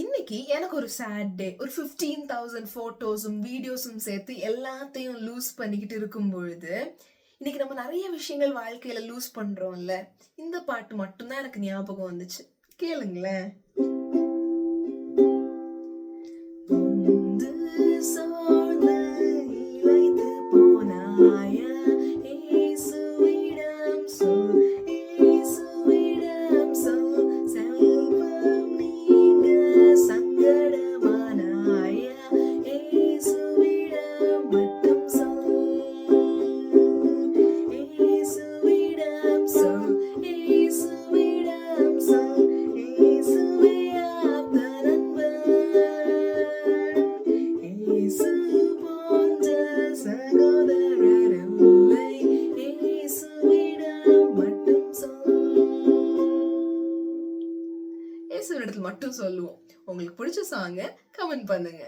இன்னைக்கு எனக்கு ஒரு சேட் டே ஒரு ஃபிஃப்டீன் தௌசண்ட் ஃபோட்டோஸும் வீடியோஸும் சேர்த்து எல்லாத்தையும் லூஸ் பண்ணிக்கிட்டு இருக்கும் பொழுது இன்னைக்கு நம்ம நிறைய விஷயங்கள் வாழ்க்கையில லூஸ் பண்றோம்ல. இந்த பாட்டு மட்டும்தான் எனக்கு ஞாபகம் வந்துச்சு. கேளுங்களேன். இயேசுவிடத்தில் மட்டும் சொல்லுவோம். உங்களுக்கு பிடிச்ச சாங்க கமெண்ட் பண்ணுங்க.